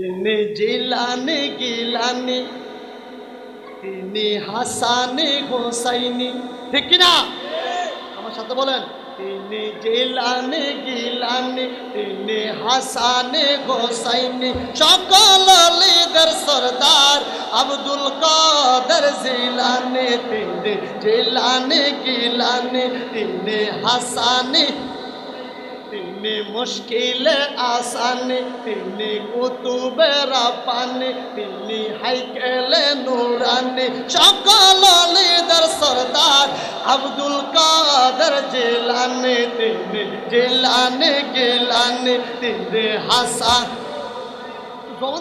তিনি জিলানি গিলানি, তিনি হাসানি হোসাইনি। ঠিক কিনা? আমার সাথে বলেন, তিনি জিলানি গিলানি, তিনি হাসানি হোসাইনি। সকল লিদের সরদার আব্দুল কাদের জিলানি, তিনি জিলানি গিলানি, তিনি হাসানি তিনি মুশকিলে আসানি, তিনি কুতুবে রাব্বানি তিনি হাইকেলে নুরানি। সকল লিদার সরদার আব্দুল কাদের জিলানি, তিনি জিলানি গিলানি, তিনি হাসান।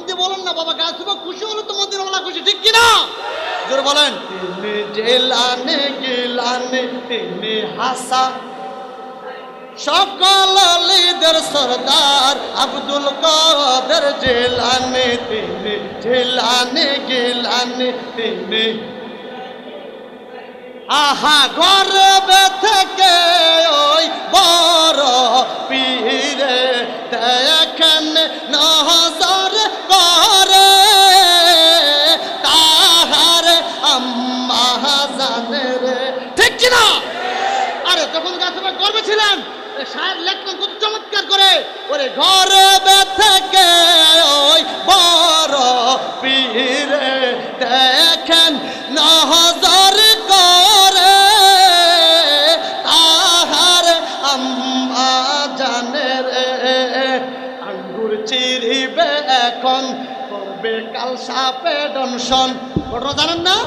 দিয়ে বলেন না বাবা গাছ খুশি হলো তোমাদের ওলা খুশি, ঠিক কিনা? জোর বলেন। তিনি জেলানে গেলানে, তিনি হাসা সকল লিদের সরদার আব্দুল কাদের জেলানে, তিনি জেলানে, গেলানে, তিনি। আহা, গর্বে থেকে ওই বড় পীরে দেখেন নজর করে। তাহার আম্মা জানে রে। ঠিক কিনা? আরে, তখন গাছবা গর্বে ছিলেন। সাহেব লেখলেন কত চমৎকার করে, ওরে গর্বে থেকে ওই বড় পীরে দেখেন নজর করে, তাহার আম্মা জানে রে, আঙ্গুর চিরিবে এখন, করবে কাল সাপে দংশন। ঘটনা জানেন না?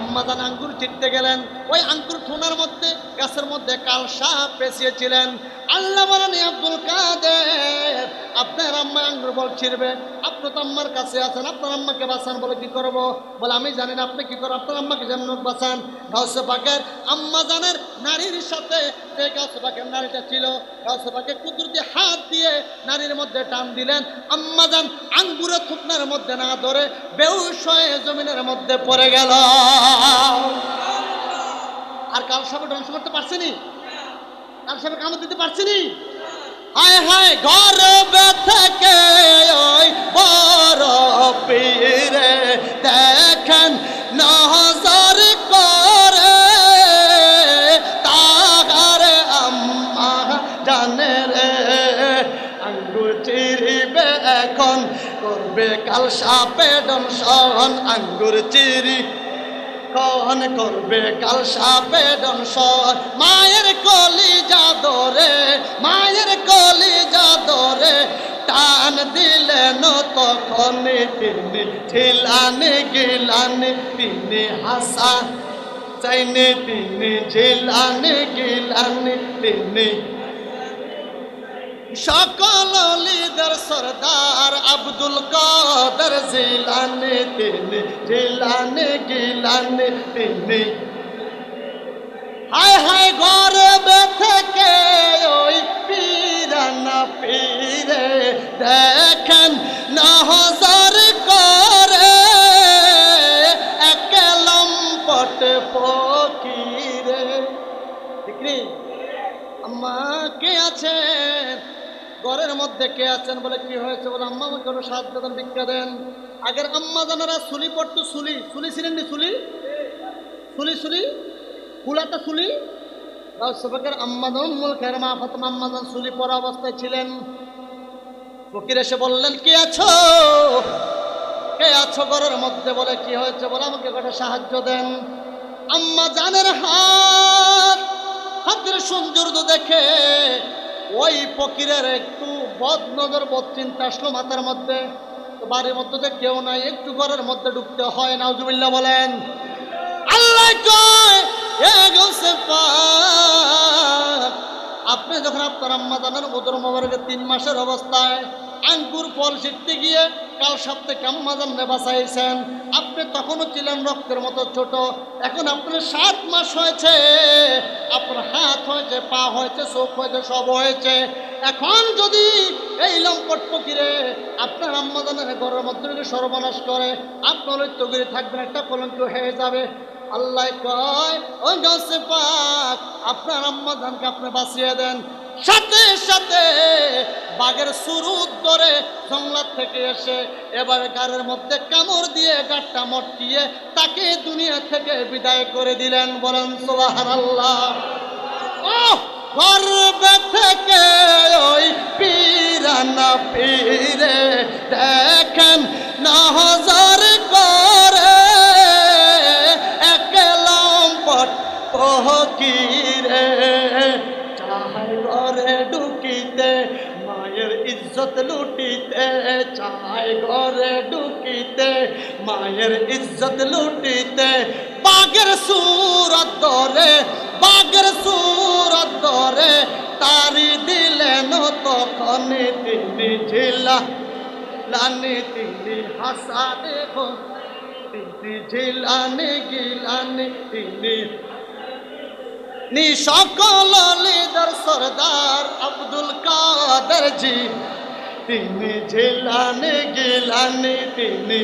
আম্মা জান আঙ্গুর ছিটতে গেলেন। ওই আঙ্গুর ঠোনার মধ্যে গাছের মধ্যে কাল সাপ পেঁচিয়েছিলেন। আল্লাহ বলেন, "এ আব্দুল কাদের, আপনার আম্মা আঙ্গুর বল ছিড়বে। আপনি তো আম্মার কাছে আছেন, আপনার আম্মাকে বাঁচান বলে কি করব? বলে, আমি জানি না, আপনি কি করবেন আপনার আম্মাকে যেমন বাঁচান। গাউসে পাকের আম্মা জানের নারীর সাথে, যে গাউসে পাকের নারীটা ছিল, গাউসে পাকে কুদরতি হাত দিয়ে নারীর মধ্যে টান দিলেন। আম্মা জান আঙ্গুরের থুকনার মধ্যে না ধরে বেউস হয়ে জমিনের মধ্যে পড়ে গেল। আর কাল সাপে ধ্বংস করতে পারছেনি? কাল সাপে কামড় দিতে পারছেনি। হায় হায়, গর্বে থেকে ওই বড় পীরে দেখেন, নজর করে তাহার আম্মা জানে রে আঙ্গুর চিরিবে এখন, করবে কাল সাপে দংশন আঙ্গুর চিরি কখন করবে কাল সাপে দংশন মায়ের কলি জাদরে মায়ের কলি জাদরে টান দিলেন তখন তিনি ঝিলানে গিলানে, তিনি হাসা চাইনে তিনি ঝিলানে গিলানে, তিনি সকল লিদের সরদার আব্দুল কাদের জিলানে, তিনি জিলানে গিলানে, তিনি। হায় হায় গর্বে থেকে ওই পিরানা পীরে? দেখেন নহজর করে একলম পট ফকিরে। ঠিক নেই আম্মা কে আছেন? ঘরের মধ্যে কে আছেন বলে কি হয়েছে বলে আম্মা আমাকে কোনো সাহায্য দেন ভিক্ষা দেন। আগের আম্মা জানারা সুলি পড়তো সুলি সুলি ছিলেন নি সুলি সুলি সুলি কুলাটা সুলি সবাকের আম্মাদন মূল খের মা ফাতেমা আম্মাদন সুলি পরা অবস্থায় ছিলেন। ফকির এসে বললেন, কে আছো? কে আছো ঘরের মধ্যে? বলে, কি হয়েছে? বলে, আমাকে কটা সাহায্য দেন। আম্মা জানের হাত হাতের সৌন্দর্য দেখে ওই ফকিরের একটু বদ নজর বদ চিন্তা আসলো মাথার মধ্যে। বাড়ির মধ্যে তো কেউ নাই, একটু ঘরের মধ্যে ঢুকতে হয় না নাউজুবিল্লাহ বলেন। আল্লাহ আপনি যখন আপনার আম্মা জানেন মধুর মোবারকের তিন মাসের অবস্থায় আঙ্কুর ফল শিখতে গিয়ে কাল সপ্তাহে কাম্মা জানলে বাঁচাইছেন আপনি তখনও ছিলেন রক্তের মতো ছোট। এখন আপনার সাত মাস হয়েছে। আপনার হাত হয়েছে, পা হয়েছে, চোখ হয়েছে, সব হয়েছে। এখন যদি এই লম্পট ফকিরে আপনার আম্মাদানের ঘরের মধ্যে সর্বনাশ করে, আপনার তগিরে থাকবেন একটা কলঙ্ক হয়ে যাবে। আল্লাহ কয় ওই গাছে পাক আপনার আম্মা ধানকে আপনি বাঁচিয়ে দেন। সাথে সাথে বাঘের সুরুত ধরে জঙ্গলার থেকে এসে এবার গাড়ের মধ্যে কামড় দিয়ে গাড়টা মটকিয়ে তাকে দুনিয়া থেকে বিদায় করে দিলেন। বলেন সোবাহার আল্লাহ গর্বে থেকে ওই পীরানা পীরে? দেখেন না ইজ্জত লুটিতে, চাই ঘরে ঢুকিতে, মায়ের ইজ্জত লুটিতে। বাগের সুরত ধরে বাগের সুরত ধরে, তারি দিলেন তখন তিনি ঝিলা। লানি তিনি হাসানে গো, তিনি ঝিলানে গিলানে তিনি। নি সকল লিদার সরদার আব্দুল কাদের জি তিনি ঝেলানে গেলানে তিনি